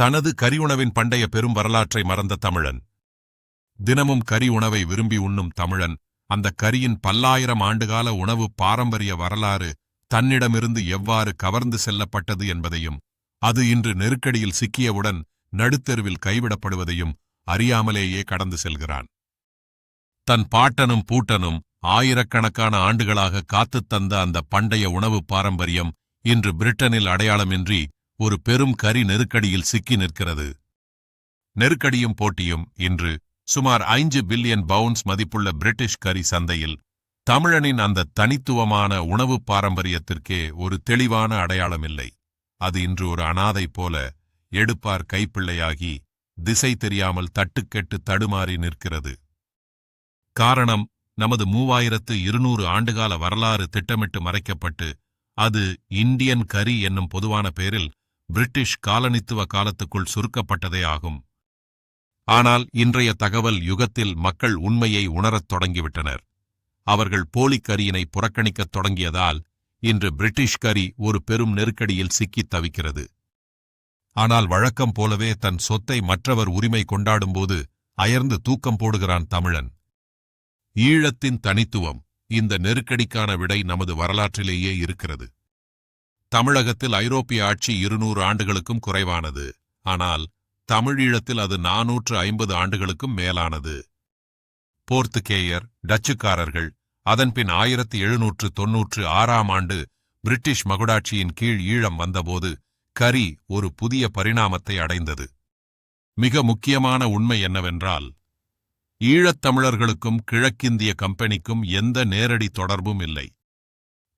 தனது கரி உணவின் பண்டைய பெரும் வரலாற்றை மறந்த தமிழன். தினமும் கரி உணவை விரும்பி உண்ணும் தமிழன். அந்த கரியின் பல்லாயிரம் ஆண்டுகால உணவு பாரம்பரிய வரலாறு தன்னிடமிருந்து எவ்வாறு கவர்ந்து செல்லப்பட்டது என்பதையும் அது இன்று நெருக்கடியில் சிக்கியவுடன் நடுத்தெருவில் கைவிடப்படுவதையும் அறியாமலேயே கடந்து செல்கிறான். தன் பாட்டனும் பூட்டனும் ஆயிரக்கணக்கான ஆண்டுகளாக காத்துத் தந்த அந்த பண்டைய உணவு பாரம்பரியம் இன்று பிரிட்டனில் அடையாளமின்றி ஒரு பெரும் கரி நெருக்கடியில் சிக்கி நிற்கிறது. நெருக்கடியும் போட்டியும் இன்று சுமார் ஐந்து பில்லியன் பவுன்ஸ் மதிப்புள்ள பிரிட்டிஷ் கரி சந்தையில் தமிழனின் அந்த தனித்துவமான உணவு பாரம்பரியத்திற்கே ஒரு தெளிவான அடையாளமில்லை. அது இன்று ஒரு அனாதை போல எடுப்பார் கைப்பிள்ளையாகி திசை தெரியாமல் தட்டுக்கெட்டு தடுமாறி நிற்கிறது. காரணம் நமது மூவாயிரத்து இருநூறு ஆண்டுகால வரலாறு திட்டமிட்டு மறைக்கப்பட்டு அது இந்தியன் கரி என்னும் பொதுவான பெயரில் பிரிட்டிஷ் காலனித்துவ காலத்துக்குள் சுருக்கப்பட்டதே ஆகும். ஆனால் இன்றைய தகவல் யுகத்தில் மக்கள் உண்மையை உணரத் தொடங்கிவிட்டனர். அவர்கள் போலிக் கரியினை புறக்கணிக்கத் தொடங்கியதால் இன்று பிரிட்டிஷ் கரி ஒரு பெரும் நெருக்கடியில் சிக்கித் தவிக்கிறது. ஆனால் வழக்கம் போலவே தன் சொத்தை மற்றவர் உரிமை கொண்டாடும்போது அயர்ந்து தூக்கம் போடுகிறான் தமிழன். ஈழத்தின் தனித்துவம் இந்த நெருக்கடிக்கான விடை நமது வரலாற்றிலேயே இருக்கிறது. தமிழகத்தில் ஐரோப்பிய ஆட்சி இருநூறு ஆண்டுகளுக்கும் குறைவானது. ஆனால் தமிழீழத்தில் அது நாநூற்று ஐம்பது ஆண்டுகளுக்கும் மேலானது. போர்த்துகேயர் டச்சுக்காரர்கள் அதன்பின் ஆயிரத்தி எழுநூற்று தொன்னூற்று ஆறாம் ஆண்டு பிரிட்டிஷ் மகுடாட்சியின் கீழ் ஈழம் வந்தபோது கரி ஒரு புதிய பரிணாமத்தை அடைந்தது. மிக முக்கியமான உண்மை என்னவென்றால் ஈழத்தமிழர்களுக்கும் கிழக்கிந்திய கம்பெனிக்கும் எந்த நேரடி தொடர்பும் இல்லை.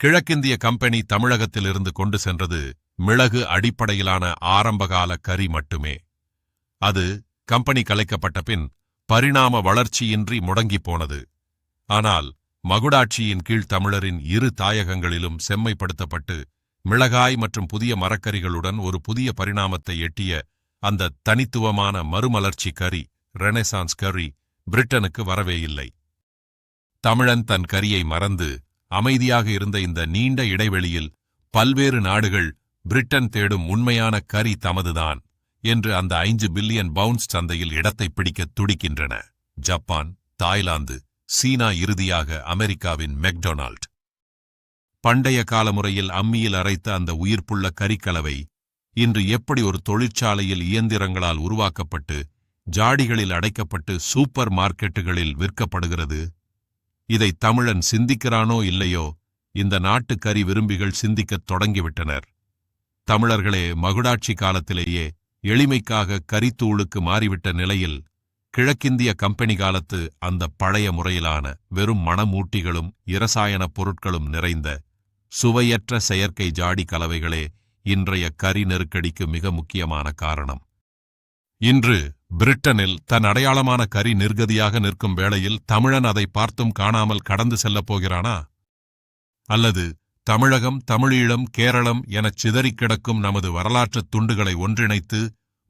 கிழக்கிந்திய கம்பெனி தமிழகத்திலிருந்து கொண்டு சென்றது மிளகு அடிப்படையிலான ஆரம்பகால கரி மட்டுமே. அது கம்பெனி கலைக்கப்பட்ட பின் பரிணாம வளர்ச்சியின்றி முடங்கிப் போனது. ஆனால் மகுடாட்சியின் கீழ் தமிழரின் இரு தாயகங்களிலும் செம்மைப்படுத்தப்பட்டு மிளகாய் மற்றும் புதிய மரக்கறிகளுடன் ஒரு புதிய பரிணாமத்தை எட்டிய அந்த தனித்துவமான மறுமலர்ச்சி கரி ரெனெசான்ஸ் கரி பிரிட்டனுக்கு வரவே இல்லை தமிழன் தன் கரியை மறந்து அமைதியாக இருந்த இந்த நீண்ட இடைவெளியில் பல்வேறு நாடுகள் பிரிட்டன் தேடும் உண்மையான கரி தமதுதான் என்று அந்த ஐந்து பில்லியன் பவுன்ஸ் சந்தையில் இடத்தை பிடிக்க துடிக்கின்றன. ஜப்பான் தாய்லாந்து சீனா இறுதியாக அமெரிக்காவின் மெக்டொனால்ட். பண்டைய காலமுறையில் அம்மியில் அரைத்த அந்த உயிர்ப்புள்ள கரிக்கலவை இன்று எப்படி ஒரு தொழிற்சாலையில் இயந்திரங்களால் உருவாக்கப்பட்டு ஜாடிகளில் அடைக்கப்பட்டு சூப்பர் மார்க்கெட்டுகளில் விற்கப்படுகிறது? இதை தமிழன் சிந்திக்கிறானோ இல்லையோ இந்த நாட்டுக்கறி விரும்பிகள் சிந்திக்கத் தொடங்கிவிட்டனர். தமிழர்களே மகுடாட்சி காலத்திலேயே எளிமைக்காக கரித்தூளுக்கு மாறிவிட்ட நிலையில் கிழக்கிந்திய கம்பெனி காலத்து அந்த பழைய முறையிலான வெறும் மணமூட்டிகளும் இரசாயனப் பொருட்களும் நிறைந்த சுவையற்ற செயற்கை ஜாடி கலவைகளே இன்றைய கரி நெருக்கடிக்கு மிக முக்கியமான காரணம். இன்று பிரிட்டனில் தன் அடையாளமான கரி நிர்கதியாக நிற்கும் வேளையில் தமிழன் அதை பார்த்தும் காணாமல் கடந்து செல்லப் போகிறானா? அல்லது தமிழகம் தமிழீழம் கேரளம் எனச் சிதறிக் கிடக்கும் நமது வரலாற்றுத் துண்டுகளை ஒன்றிணைத்து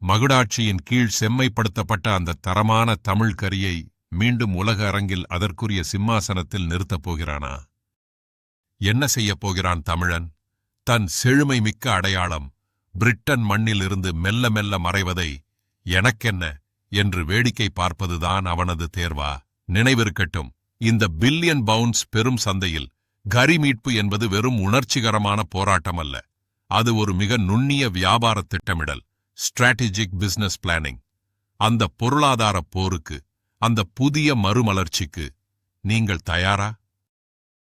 மகுடாட்சியின் கீழ் செம்மைப்படுத்தப்பட்ட அந்த தரமான தமிழ் கரியை மீண்டும் உலக அரங்கில் அதற்குரிய சிம்மாசனத்தில் நிறுத்தப் போகிறானா? என்ன செய்யப் போகிறான் தமிழன்? தன் செழுமை மிக்க அடையாளம் பிரிட்டன் மண்ணிலிருந்து மெல்ல மெல்ல மறைவதை எனக்கென்ன? என்று வேடிக்கை பார்ப்பதுதான் அவனது தேர்வா? நினைவிருக்கட்டும் இந்த பில்லியன் பவுன்ஸ் பெரும் சந்தையில் கரி மீட்பு என்பது வெறும் உணர்ச்சிகரமான போராட்டம் அல்ல அது ஒரு மிக நுண்ணிய வியாபார திட்டமிடல் ஸ்ட்ராட்டஜிக் பிசினஸ் பிளானிங் அந்த பொருளாதார போருக்கு அந்த புதிய மறுமலர்ச்சிக்கு நீங்கள் தயாரா?